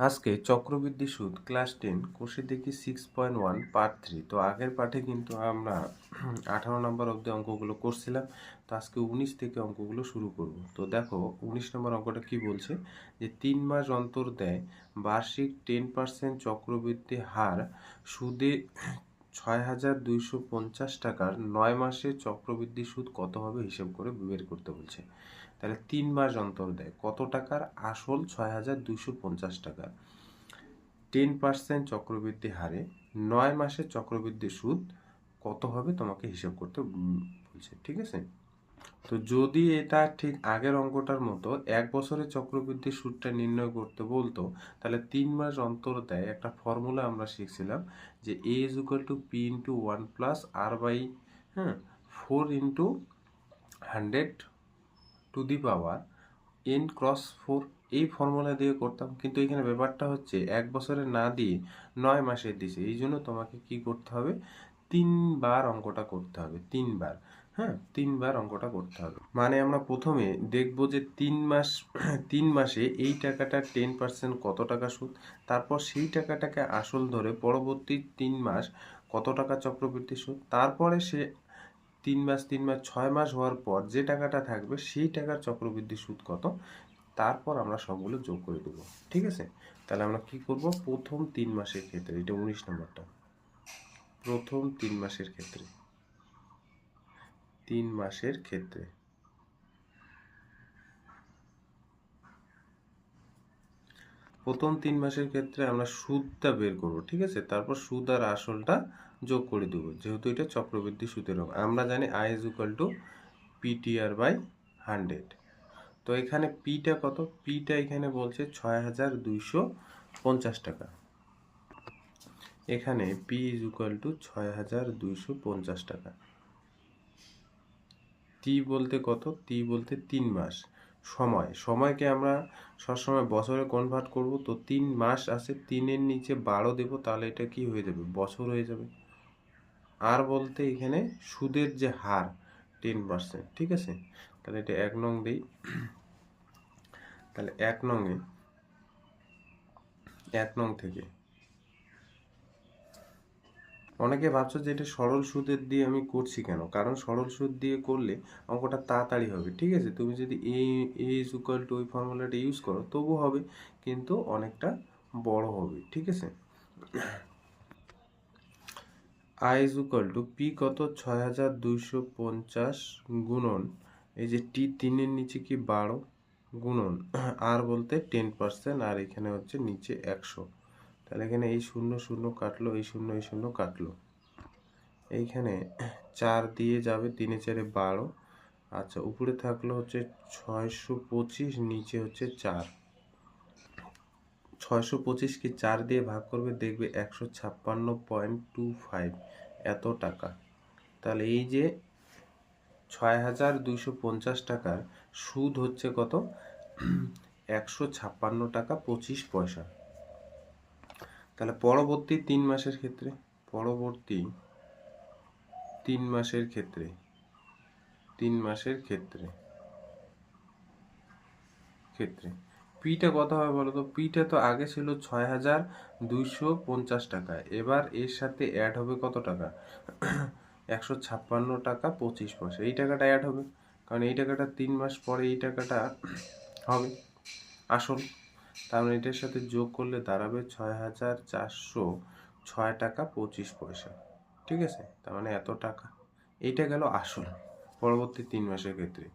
আজকে চক্রবৃদ্ধি সুদ, ক্লাস টেন, কোষে দেখি six point one part three তো আগের পাঠে কিন্তু আমরা আঠারো নম্বর অবধি অঙ্কগুলো করছিলাম। তো আজকে উনিশ থেকে অঙ্কগুলো শুরু করব। তো দেখো, উনিশ নম্বর অঙ্কটা কি বলছে? যে তিন মাস অন্তর দেয়, বার্ষিক টেন পার্সেন্ট চক্রবৃদ্ধি হার সুদে ছয় হাজার দুইশো পঞ্চাশ টাকার নয় মাসে চক্রবৃদ্ধি সুদ কত হবে? হিসেব করে বের করতে বলছে। তাহলে তিন মাস অন্তর দেয়। কত টাকার? আসল ছয় হাজার দুইশো পঞ্চাশ টাকা টেন পার্সেন্ট চক্রবৃদ্ধি হারে, নয় মাসে চক্রবৃদ্ধি সুদ কত হবে তোমাকে হিসাব করতে বলছে, ঠিক আছে? তো যদি এটা ঠিক আগের অঙ্কটার মতো এক বছরের চক্রবৃদ্ধি সুদটা নির্ণয় করতে বলতো, তাহলে তিন মাস অন্তর দেয় একটা ফর্মুলা আমরা শিখছিলাম যে A is equal to P into one plus R by হ্যাঁ four into hundred to the power, N cross four এই ফর্মুলা দিয়ে করতাম। কিন্তু এখানে ব্যাপারটা হচ্ছে, এক বছরে না দিয়ে নয় মাসে দিছে। এই জন্য তোমাকে কি করতে হবে? তিনবার অঙ্কটা করতে হবে, তিনবার। হ্যাঁ তিনবার অঙ্কটা করতে হবে। মানে আমরা প্রথমে দেখব যে তিন মাস, তিন মাসে এই টাকাটা টেন পার্সেন্ট কত টাকা সুদ? তারপর সেই টাকাটাকে আসল ধরে পরবর্তী তিন মাস কত টাকা চক্রবৃদ্ধি সুদ? তারপরে সে তিন মাস তিন মাস, ছয় মাস হওয়ার পর যে টাকাটা থাকবে সেই টাকার চক্রবৃদ্ধি সুদ কত? তারপর আমরা সবগুলো যোগ করে দেবো। ঠিক আছে? তাহলে আমরা কি করব? প্রথম তিন মাসের ক্ষেত্রে, এটা উনিশ নম্বরটা। প্রথম তিন মাসের ক্ষেত্রে। তিন মাসের ক্ষেত্রে। প্রথম তিন মাসের ক্ষেত্রে আমরা সুদটা বের করব, ঠিক আছে? তারপর সুদ আর আসলটা যোগ করে দেবো। যেহেতু এটা চক্রবৃদ্ধি সুদের অঙ্ক আমরা জানি I is equal to PTR by hundred তো এখানে পিটা কত? পিটা এখানে বলছে ছয় হাজার দুইশো পঞ্চাশ টাকা। এখানে পি ইজ ইকুয়াল টু ছয় হাজার দুইশো পঞ্চাশ টাকা। টি বলতে কত? টি বলতে তিন মাস। সময়। সময়কে আমরা সবসময় বছরে কনভার্ট করব। তো তিন মাস আছে, তিনের নিচে বারো দেব, তাহলে এটা কি হয়ে যাবে? বছর হয়ে যাবে। আর বলতে এখানে সুদের যে হার টেন পার্সেন্ট ঠিক আছে? তাহলে এটা এক নং দেই। তাহলে এক নংয়ে, এক নং থেকে। অনেকে ভাবছ যে এটা সরল সুদের দিয়ে আমি করছি কেন? কারণ সরল সুদ দিয়ে করলে অঙ্কটা তাড়াতাড়ি হবে, ঠিক আছে? তুমি যদি এ ইজ ইকুয়াল টু ওই ফর্মুলাটা ইউজ করো তবু হবে, কিন্তু অনেকটা বড় হবে, ঠিক আছে? I is equal to P কত? ছয় হাজার দুইশো পঞ্চাশ গুণন। এই যে টি তিনের নিচে কি বারো? গুণন। আর বলতে টেন পার্সেন্ট আর এখানে হচ্ছে নিচে একশো। তাহলে এখানে এই শূন্য শূন্য কাটলো, এই শূন্য এই শূন্য কাটলো। এইখানে চার দিয়ে যাবে, তিনে চারে বারো। আচ্ছা উপরে থাকল হচ্ছে ছয়শো পঁচিশ, নিচে হচ্ছে চার। ছয়শো পঁচিশকে চার দিয়ে ভাগ করবে, দেখবে একশো ছাপ্পান্ন পয়েন্ট টু ফাইভ। এত টাকা। তাহলে এই যে ছয় হাজার দুইশো পঞ্চাশ টাকার সুদ হচ্ছে কত? একশো ছাপ্পান্ন টাকা পঁচিশ পয়সা। তাহলে পরবর্তী তিন মাসের ক্ষেত্রে, পরবর্তী তিন মাসের ক্ষেত্রে, তিন মাসের ক্ষেত্রে ক্ষেত্রে পিটা কত হবে বলো তো পিটা তো আগে ছিল ছয় হাজার দুইশো পঞ্চাশ টাকা। এবার এর সাথে অ্যাড হবে কত টাকা? একশো ছাপ্পান্ন টাকা পঁচিশ পয়সা। এই টাকাটা অ্যাড হবে। কারণ এই টাকাটা তিন মাস পরে এই টাকাটা হবে। আসল। তার মানে এটার সাথে যোগ করলে দাঁড়াবে ছয় হাজার চারশো ছয় টাকা পঁচিশ পয়সা। ঠিক আছে? তার মানে এত টাকা। এইটা গেল আসল। পরবর্তী তিন মাসের ক্ষেত্রে।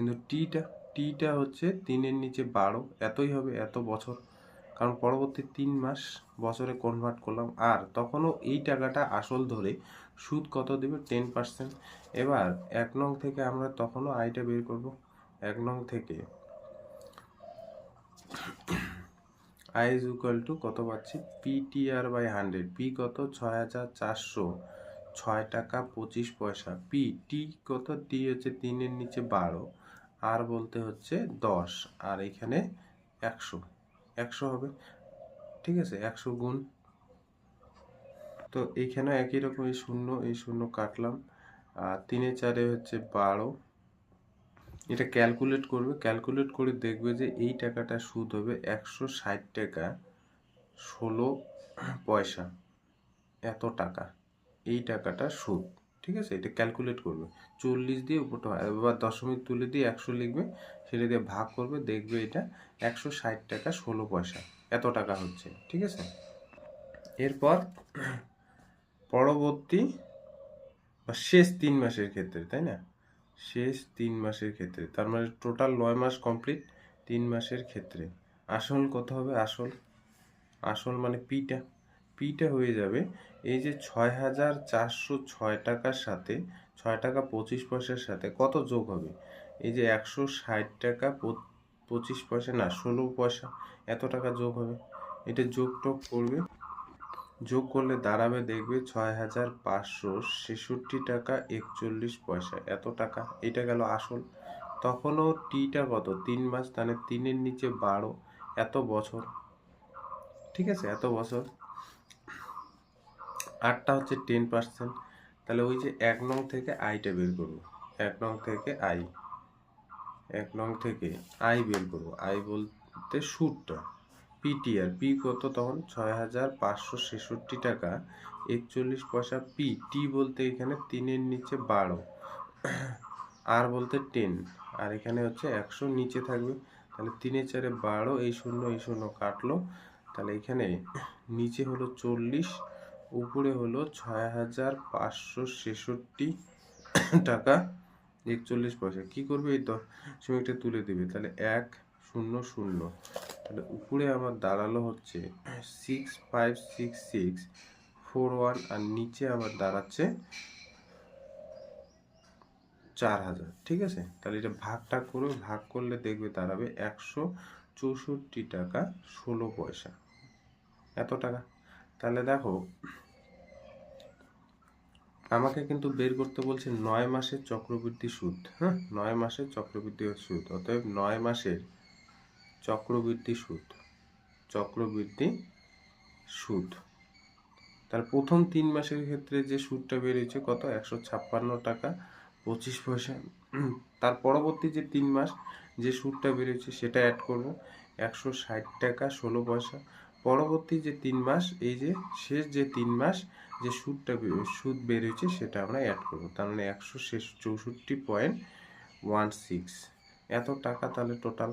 কিন্তু টিটা টিটা হচ্ছে তিনের নিচে বারো। এতই হবে, এত বছর। কারণ পরবর্তী তিন মাস বছরে কনভার্ট করলাম। আর তখনও এই টাকাটা আসল ধরে সুদ কত দেবে? টেন পার্সেন্ট এবার এক নং থেকে আমরা তখনও আইটা বের করব। এক নং থেকে আই ইজ ইকুয়াল টু কত পাচ্ছি? পিটিআর বাই হান্ড্রেড পি কত? ছয় হাজার চারশো। ছয় টাকা পঁচিশ পয়সা। পি টি কত? টি হচ্ছে তিনের নিচে বারো। আর বলতে হচ্ছে দশ, আর এখানে একশো। একশো হবে। ঠিক আছে, একশো গুণ। তো এইখানে একই রকম এই শূন্য এই শূন্য কাটলাম। আর তিনে চারে হচ্ছে বারো। এটা ক্যালকুলেট করবে। ক্যালকুলেট করে দেখবে যে এই টাকাটা সুদ হবে একশো ষাট টাকা ষোলো পয়সা। এত টাকা। এই টাকাটা সুদ। ঠিক আছে? এটা ক্যালকুলেট করবে। চল্লিশ দিয়ে উপরটা এবার দশমিক তুলে দিয়ে একশো লিখবে, সেটা দিয়ে ভাগ করবে, দেখবে এটা একশো ষাট টাকা ষোলো পয়সা। এত টাকা হচ্ছে, ঠিক আছে? এরপর পরবর্তী বা শেষ তিন মাসের ক্ষেত্রে, তাই না? শেষ তিন মাসের ক্ষেত্রে, তার মানে টোটাল নয় মাস কমপ্লিট তিন মাসের ক্ষেত্রে। আসল কত হবে? আসল আসল মানে পিটা পিটা হয়ে যাবে। এই যে ছয় হাজার চারশো ছয় টাকার সাথে, ছয় টাকা পঁচিশ পয়সার সাথে কত যোগ হবে? এই যে একশো ষাট টাকা পঁচিশ পয়সা না, ষোলো পয়সা এত টাকা যোগ হবে। এটা যোগ টোগ করবে। যোগ করলে দাঁড়াবে, দেখবে ছয় হাজার পাঁচশো ছেষট্টি টাকা একচল্লিশ পয়সা, এত টাকা। এটা গেল আসল। তখনও টিটা কত? তিন মাস, তাহলে তিনের নিচে বারো, এত বছর। ঠিক আছে? এত বছর। আটটা হচ্ছে টেন পার্সেন্ট তাহলে ওই যে এক নং থেকে আইটা বের করব। এক নং থেকে আই এক নং থেকে আই বের করব। আই বলতে সুদটা পিটি আর পি কত তখন? ছয় হাজার পাঁচশো ছেষট্টি টাকা। একচল্লিশ পয়সা পি টি বলতে এখানে তিনের নিচে বারো। আর বলতে টেন আর এখানে হচ্ছে একশো নিচে থাকবে। তাহলে তিনে চারে বারো, এই শূন্য এই শূন্য কাটলো। তাহলে এখানে নিচে হলো চল্লিশ। উপরে হলো ছয় হাজার পাঁচশো ছেষট্টি টাকা, একচল্লিশ পয়সা। কী করবে এই দশমিকটা তুলে দেবে। তাহলে এক শূন্য শূন্য। তাহলে উপরে আমার দাঁড়াল হচ্ছে six five six six four one আর নিচে আমার দাঁড়াচ্ছে চার হাজার। ঠিক আছে? তাহলে এটা ভাগটা করবে ভাগ করলে দেখবে দাঁড়াবে একশো চৌষট্টি টাকা ষোলো পয়সা। এত টাকা? তাহলে দেখো আমাকে কিন্তু বের করতে বলছে নয় মাসের চক্রবৃদ্ধি সুদ হ্যাঁ? নয় মাসের চক্রবৃদ্ধি সুদ, অতএব নয় মাসের চক্রবৃদ্ধি সুদ চক্রবৃদ্ধি সুদ। তার প্রথম তিন মাসের ক্ষেত্রে যে সুদটা বেরিয়েছে কত? একশো ছাপ্পান্ন টাকা পঁচিশ পয়সা। তার পরবর্তী যে তিন মাস যে সুদটা বেরিয়েছে সেটা অ্যাড করব, একশো ষাট টাকা ষোলো পয়সা। পরবর্তী যে তিন মাস, এই যে শেষ যে তিন মাস, যে সুদটা সুদ বেরিয়েছে সেটা আমরা অ্যাড করব। তার মানে একশো শেষ চৌষট্টি পয়েন্ট ওয়ান সিক্স এত টাকা তাহলে টোটাল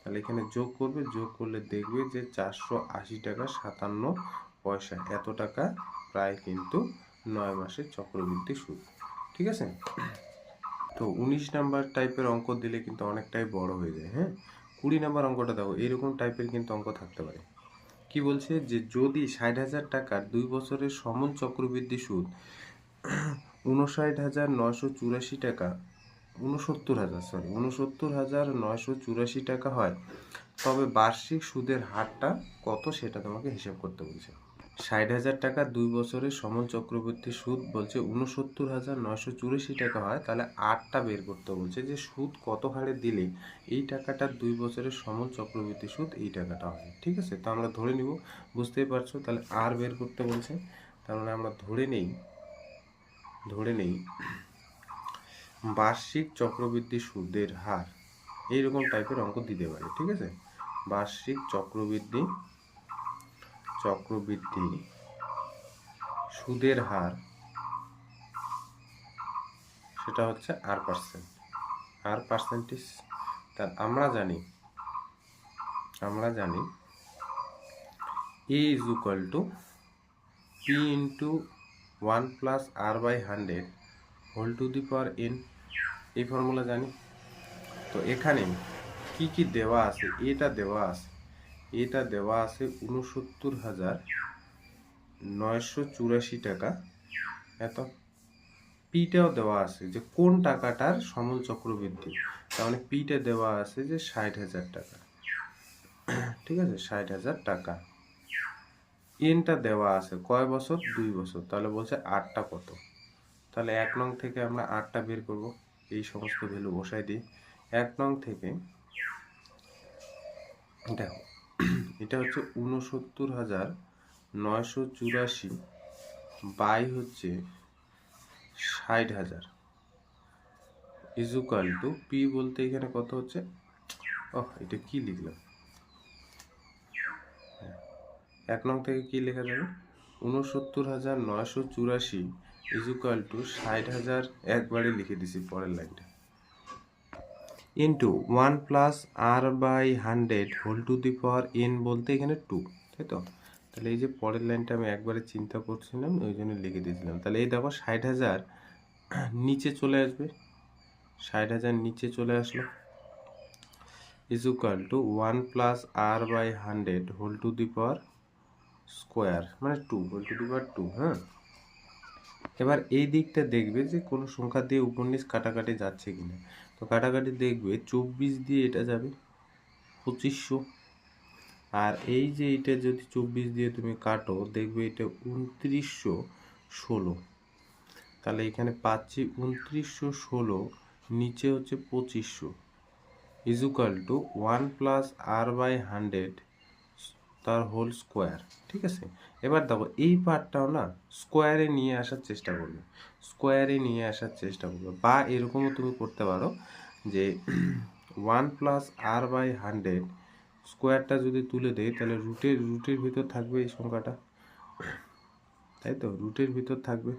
তাহলে এখানে যোগ করবে, যোগ করলে দেখবে যে চারশো আশি টাকা সাতান্ন পয়সা। এত টাকা প্রায় কিন্তু নয় মাসের চক্রবৃদ্ধি সুদ। ঠিক আছে? তো উনিশ নাম্বার টাইপের অঙ্ক দিলে কিন্তু অনেকটাই বড় হয়ে যায় হ্যাঁ? কুড়ি নাম্বার অঙ্কটা দেখো, এরকম টাইপের কিন্তু অঙ্ক থাকতে পারে। কি বলছে যে যদি ষাট হাজার টাকার দুই বছরের সমন চক্রবৃদ্ধি সুদ উনষাট হাজার নয়শো চুরাশি টাকা, উনসত্তর হাজার সরি উনসত্তর হাজার নয়শো চুরাশি টাকা হয়, তবে বার্ষিক সুদের হারটা কত সেটা তোমাকে হিসাব করতে বলছে। ষাট হাজার টাকা দুই বছরের সমন চক্রবর্তী সুদ বলছে উনসত্তর হাজার নয়শো চুরাশি টাকা হয়, তাহলে আটটা বের করতে বলছে যে সুদ কত হারে দিলে এই টাকাটা দুই বছরের সমন চক্রবর্তী সুদ এই টাকাটা হয়। ঠিক আছে? তো আমরা ধরে নিব, বুঝতেই পারছ? তাহলে আর বের করতে বলছে। তার মানে আমরা ধরে নেই ধরে নেই বার্ষিক চক্রবৃদ্ধি সুদের হার। এইরকম টাইপের অঙ্ক দিতে পারে, ঠিক আছে? বার্ষিক চক্রবৃদ্ধি চক্রবৃদ্ধি, সুদের হার, সেটা হচ্ছে আর পার্সেন্ট আর পার্সেন্টেজ তার আমরা জানি আমরা জানি A is equal to P into one plus R by hundred whole to the power N এই ফর্মুলা জানি। তো এখানে কি কি দেওয়া আছে? এটা দেওয়া আছে। এটা দেওয়া আছে উনসত্তর হাজার নয়শো চুরাশি টাকা। এত পিটাও দেওয়া আছে যে কোন টাকাটার সমল চক্রবৃদ্ধি। তার মানে পিটা দেওয়া আছে যে ষাট হাজার টাকা। ঠিক আছে? ষাট হাজার টাকা। এনটা দেওয়া আছে কয় বছর? দুই বছর। তাহলে বলছে আটটা কত? তাহলে এক নং থেকে আমরা আটটা বের করব। এই সমস্ত ভ্যালু বসাই দিই। এক নং থেকে দেখো এটা হচ্ছে উনসত্তর হাজার নয়শো চুরাশি বাই হচ্ছে ষাট হাজার। ইজুকাল টু পি বলতে এখানে কত হচ্ছে? ও এটা কি লিখলাম? হ্যাঁ, এক নং থেকে কি লেখা যাবে? উনসত্তর হাজার নয়শো চুরাশি ইজুকাল টু ষাট হাজার একবারে লিখে দিছি পরের লাইনটা। Into one plus R by hundred whole to the power N বলতে এখানে টু তাই তো? তাহলে এই যে পরের লাইনটা আমি একবারে চিন্তা করছিলাম, ওই জন্য লিখে দিয়েছিলাম। তাহলে এই দেখো ষাট হাজার নিচে চলে আসবে। ষাট হাজার নিচে চলে আসলো। Is equal to one plus R by hundred whole to the power square মানে two whole to the power two হ্যাঁ? এবার এই দিকটা দেখবে যে কোনো সংখ্যা দিয়ে উপন্যাস কাটাকাটি যাচ্ছে কিনা। তো কাটাকাটি দেখবে চব্বিশ দিয়ে এটা যাবে পঁচিশশো। আর এই যে এটা যদি চব্বিশ দিয়ে তুমি কাটো, দেখবে এটা উনত্রিশশো ষোলো। তাহলে এখানে পাচ্ছি উনত্রিশশো ষোলো, নিচে হচ্ছে পঁচিশশো। Is equal to one plus R by hundred তার হোল স্কোয়ার ঠিক আছে? এবার দেখো, এই পার্টটাও না স্কোয়ারে নিয়ে আসার চেষ্টা করবে। স্কোয়ারে নিয়ে আসার চেষ্টা করবে। বা এরকমও তুমি করতে পারো যে one plus R by hundred স্কোয়ারটা যদি তুলে দেয় তাহলে রুটের রুটের ভিতর থাকবে এই সংখ্যাটা। তাই তো? রুটের ভিতর থাকবে।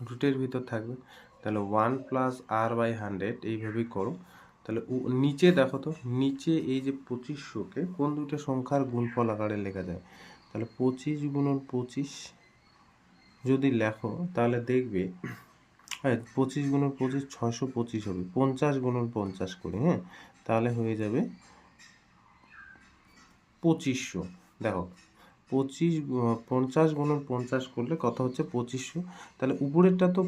রুটের ভিতর থাকবে। তাহলে one plus R by hundred এইভাবেই করো। তাহলে নিচে দেখো তো, নিচে এই যে পঁচিশশোকে কোন দুটো সংখ্যার গুণফল আকারে লেখা যায়? তাহলে পঁচিশ গুণন পঁচিশ যদি লেখো, তাহলে দেখবে হ্যাঁ পঁচিশ গুণন পঁচিশ ছয়শো পঁচিশ হবে, পঞ্চাশ গুণন পঞ্চাশ করে হ্যাঁ? তাহলে হয়ে যাবে পঁচিশশো। দেখো পঁচিশ পঞ্চাশ গুণন পঞ্চাশ করলে কত হচ্ছে পঁচিশশো। তাহলে উপরেরটা তো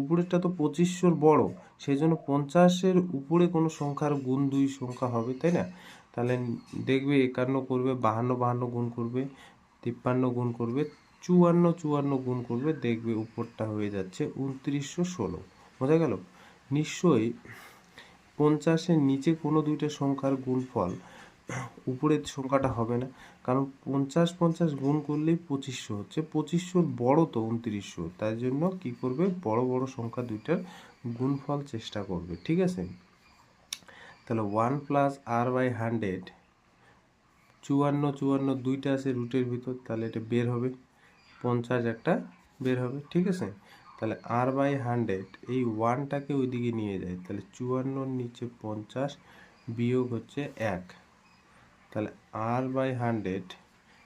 উপরেরটা তো পঁচিশশোর বড় সেই জন্য পঞ্চাশের উপরে কোনো সংখ্যার গুণ দুই সংখ্যা হবে, তাই না? তাহলে দেখবে একান্ন করবে, বাহান্ন বাহান্ন গুণ করবে, তিপ্পান্ন গুণ করবে, চুয়ান্ন চুয়ান্ন গুণ করবে, দেখবে উপরটা হয়ে যাচ্ছে উনত্রিশশো ষোলো। বোঝা গেল? নিশ্চয়ই পঞ্চাশের নিচে কোনো দুইটা সংখ্যার গুণফল উপরের সংখ্যাটা হবে না। কারণ পঞ্চাশ পঞ্চাশ গুণ করলেই পঁচিশশো হচ্ছে। পঁচিশশোর বড় তো উনত্রিশশো। তাই জন্য কি করবে? বড় বড় সংখ্যা দুইটার গুণফল চেষ্টা করবে। ঠিক আছে? তাহলে one plus R by hundred চুয়ান্ন চুয়ান্ন দুইটা আছে রুটের ভিতর, তাহলে এটা বের হবে। পঞ্চাশ একটা বের হবে। ঠিক আছে? তাহলে আর বাই হান্ড্রেড এই ওয়ানটাকে ওইদিকে নিয়ে যায়। তাহলে চুয়ান্নর নিচে পঞ্চাশ বিয়োগ হচ্ছে এক। তাহলে আর বাই হান্ড্রেড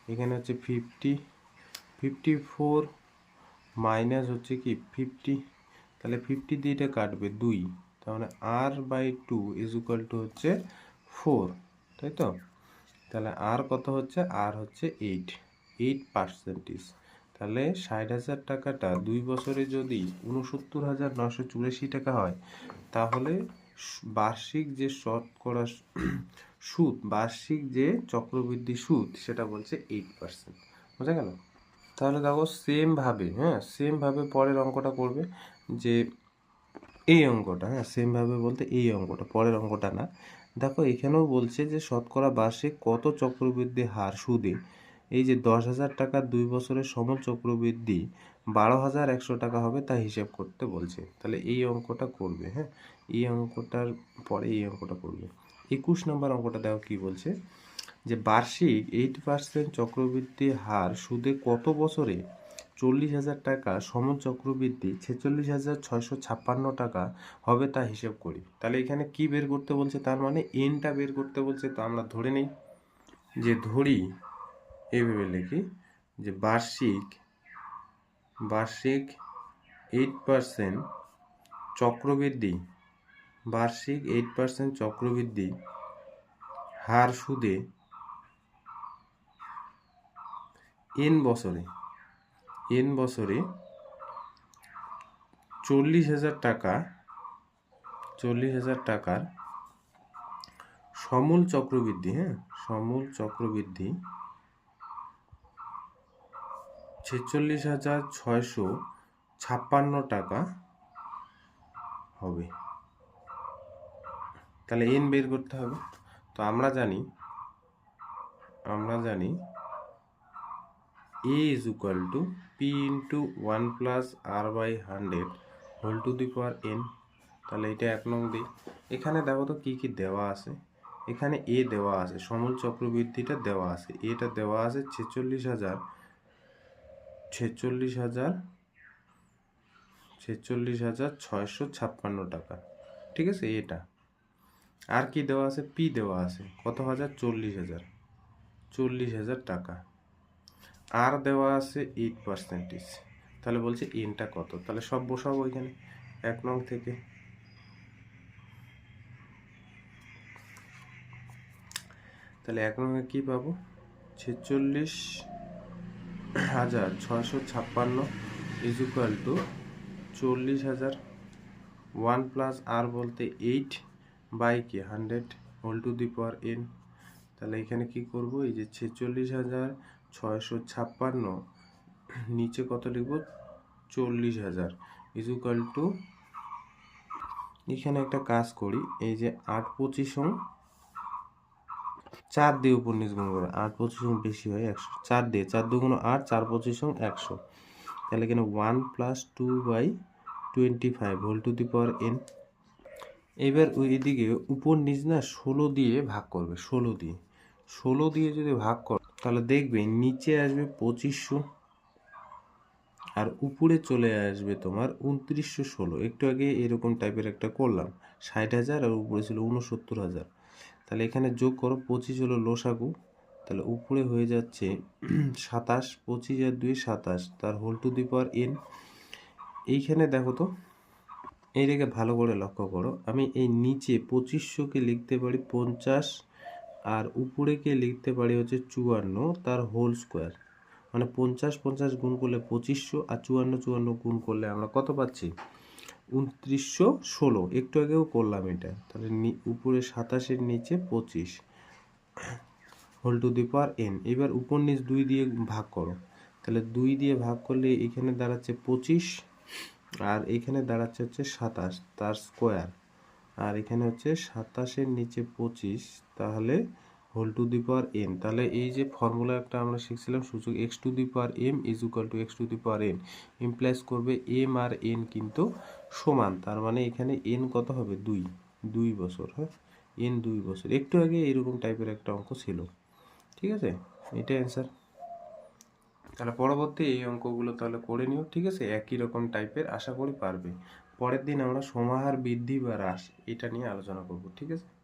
এখানে হচ্ছে ফিফটি ফিফটি ফোর মাইনাস হচ্ছে কি? ফিফটি তাহলে ফিফটি দিয়ে এটা কাটবে দুই মানে R by two is equal to হচ্ছে ফোর তাই তো? তাহলে আর কত হচ্ছে? আর হচ্ছে এইট এইট পার্সেন্টেজ তাহলে ষাট হাজার টাকাটা দুই বছরে যদি উনসত্তর হাজার নশো চুরাশি টাকা হয়, তাহলে বার্ষিক যে শতকরা সুদ, বার্ষিক যে চক্রবৃদ্ধি সুদ, সেটা বলছে এইট পার্সেন্ট বোঝা গেল? তাহলে দেখো সেমভাবে হ্যাঁ সেমভাবে পরের অঙ্কটা করবে যে এই অঙ্কটা হ্যাঁ সেমভাবে বলতে এই অঙ্কটা, পরের অঙ্কটা না। দেখো এখানেও বলছে যে শতকরা বার্ষিক কত চক্রবৃদ্ধি হার সুদে? এই যে দশ হাজার টাকা দুই বছরের সমল চক্রবৃদ্ধি বারো হাজার একশো টাকা হবে তা হিসেব করতে বলছে। তাহলে এই অঙ্কটা করবে হ্যাঁ? এই অঙ্কটার পরে এই অঙ্কটা করবে। একুশ নম্বর অঙ্কটা দেখো কি বলছে? যে বার্ষিক এইট পার্সেন্ট চক্রবৃদ্ধি হার সুদে কত বছরে চল্লিশ হাজার টাকা সমন চক্রবৃদ্ধি ছেচল্লিশ হাজার ছয়শো ছাপ্পান্ন টাকা হবে তা হিসেব করি। তাহলে এখানে কি বের করতে বলছে? তার মানে এনটা বের করতে বলছে, তো আমরা ধরে নেই। যে ধরি এইভাবে লিখি যে বার্ষিক বার্ষিক এইট পার্সেন্ট চক্রবৃদ্ধি, বার্ষিক এইট পার্সেন্ট চক্রবৃদ্ধি হার সুদে এন বছরে এন বছরে চল্লিশ হাজার টাকা, চল্লিশ হাজার টাকার সমূল চক্রবৃদ্ধি হ্যাঁ সমূল চক্রবৃদ্ধি ছেচল্লিশ হাজার ছয়শো ছাপ্পান্ন টাকা হবে। তাহলে এন বের করতে হবে। তো আমরা জানি আমরা জানি a is equal to p into 1 plus r by 100 whole to the power n তাহলে এটা এক নং দিই এখানে দেখো তো কি কি দেওয়া আছে। এখানে এ দেওয়া আছে, সমল চক্রবৃদ্ধিটা দেওয়া আছে। এটা দেওয়া আছে ছেচল্লিশ হাজার ছেচল্লিশ হাজার ছেচল্লিশ হাজার ছয়শো ছাপ্পান্ন টাকা। ঠিক আছে? এটা আর কি দেওয়া আছে? পি দেওয়া আছে। কত হাজার? চল্লিশ হাজার। চল্লিশ হাজার টাকা। আর দেওয়া আছে এইট পার্সেন্টেজ তাহলে বলছে এনটা কত? তাহলে সব বসাবো ওইখানে। এক নং থেকে। তাহলে এক নঙ্গে কী পাবো? ছেচল্লিশ হাজার ছয়শো ছাপ্পান্ন ইজ ইকুয়াল টু চল্লিশ হাজার। ওয়ান প্লাস আর বলতে এইট বাই কি hundred whole to the power N তাহলে এখানে কি করব? এই যে ছেচল্লিশ হাজার ছয়শো ছাপ্পান্ন। নিচে কত লিখব? চল্লিশ হাজার। ইজ ইকুয়াল টু এখানে একটা কাজ করি, এই যে আট পঁচিশ চার দিয়ে উপর নিচ গুণ করে, আট পঁচিশ বেশি হয় একশো। চার দিয়ে, চার দুগুণ আট, চার পঁচিশ একশো। তাহলে এখানে one plus two by twenty five whole to the power N এবার ওই এদিকে উপর নিচ না ষোলো দিয়ে ভাগ করবে, ষোলো দিয়ে। ষোলো দিয়ে যদি ভাগ কর, তাহলে দেখবে নিচে আসবে পঁচিশশো আর উপরে চলে আসবে তোমার উনত্রিশশো ষোলো। একটু আগে এরকম টাইপের একটা করলাম, ষাট হাজার আর উপরে ছিল উনসত্তর হাজার। তাহলে এখানে যোগ করো পঁচিশ হলো লোসাগু, তাহলে উপরে হয়ে যাচ্ছে সাতাশ, পঁচিশ আর দুই সাতাশ, তার whole to the power N এইখানে দেখো তো এই রেখে ভালো করে লক্ষ্য করো, আমি এই নিচে পঁচিশশোকে লিখতে পারি পঞ্চাশ আর উপরেকে লিখতে পারি হচ্ছে চুয়ান্ন, তার হোল স্কোয়ার মানে পঞ্চাশ পঞ্চাশ গুণ করলে পঁচিশশো আর চুয়ান্ন চুয়ান্ন গুণ করলে আমরা কত পাচ্ছি? উনত্রিশশো ষোলো। একটু আগেও করলাম এটা। তাহলে উপরে সাতাশের নিচে পঁচিশ। Whole to the power N. এবার উপর নিচ দুই দিয়ে ভাগ করো। তাহলে দুই দিয়ে ভাগ করলে এখানে দাঁড়াচ্ছে পঁচিশ আর এখানে দাঁড়াচ্ছে হচ্ছে সাতাশ, তার স্কোয়ার আর এখানে হচ্ছে সাতাশের নিচে পঁচিশ, তাহলে whole to the power N. তাহলে এই যে ফর্মুলা একটা আমরা শিখছিলাম, সূচক X to the power M is equal to X to the power N. Implies করবে এম আর এন কিন্তু সমান, তার মানে এখানে এন কত হবে? দুই। দুই বছর হ্যাঁ? এন দুই বছর। একটু আগে এরকম টাইপের একটা অঙ্ক ছিল। ঠিক আছে? এটা অ্যান্সার তাহলে পরবর্তী এই অঙ্কগুলো তাহলে করে নিও, ঠিক আছে? একই রকম টাইপের আশা করি পারবে। পরের দিন আমরা সমাহার বৃদ্ধি বা হ্রাস, এটা নিয়ে আলোচনা করব, ঠিক আছে?